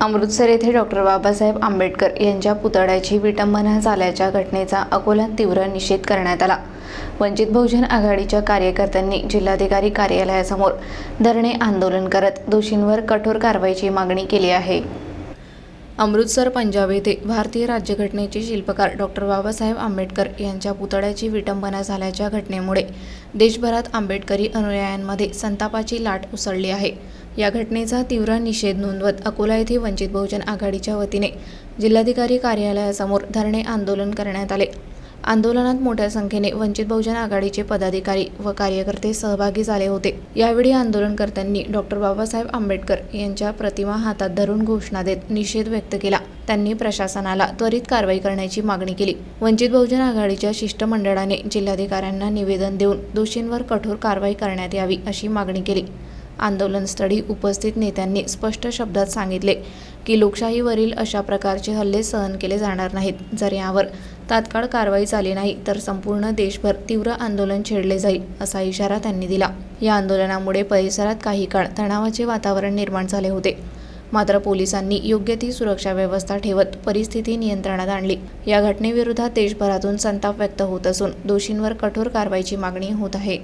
अमृतसर येथे डॉक्टर बाबासाहेब आंबेडकर यांच्या पुतळ्याची विटंबना झाल्याच्या घटनेचा अकोल्यात तीव्र निषेध करण्यात आला. वंचित बहुजन आघाडीच्या कार्यकर्त्यांनी जिल्हाधिकारी कार्यालयासमोर धरणे आंदोलन करत दोषींवर कठोर कारवाईची मागणी केली आहे. अमृतसर पंजाब येथे भारतीय राज्यघटनेचे शिल्पकार डॉक्टर बाबासाहेब आंबेडकर यांच्या पुतळ्याची विटंबना झाल्याच्या घटनेमुळे देशभरात आंबेडकरी अनुयायांमध्ये संतापाची लाट उसळली आहे. या घटनेचा तीव्र निषेध नोंदवत अकोला येथे वंचित बहुजन आघाडीच्या वतीने जिल्हाधिकारी कार्यालयासमोर धरणे आंदोलन करण्यात आले. आंदोलनात मोठ्या संख्येने वंचित बहुजन आघाडीचे पदाधिकारी व कार्यकर्ते सहभागी झाले होते. यावेळी आंदोलनकर्त्यांनी डॉक्टर बाबासाहेब आंबेडकर यांच्या प्रतिमा हातात धरून घोषणा देत निषेध व्यक्त केला. त्यांनी प्रशासनाला त्वरित कारवाई करण्याची मागणी केली. वंचित बहुजन आघाडीच्या शिष्टमंडळाने जिल्हाधिकाऱ्यांना निवेदन देऊन दोषींवर कठोर कारवाई करण्यात यावी अशी मागणी केली. आंदोलनस्थळी उपस्थित नेत्यांनी स्पष्ट शब्दात सांगितले की लोकशाहीवरील अशा प्रकारचे हल्ले सहन केले जाणार नाहीत. जर यावर तात्काळ कारवाई झाली नाही तर संपूर्ण देशभर तीव्र आंदोलन छेडले जाईल असा इशारा त्यांनी दिला. या आंदोलनामुळे परिसरात काही काळ तणावाचे वातावरण निर्माण झाले होते. मात्र पोलिसांनी योग्य ती सुरक्षा व्यवस्था ठेवत परिस्थिती नियंत्रणात आणली. या घटनेविरोधात देशभरातून संताप व्यक्त होत असून दोषींवर कठोर कारवाईची मागणी होत आहे.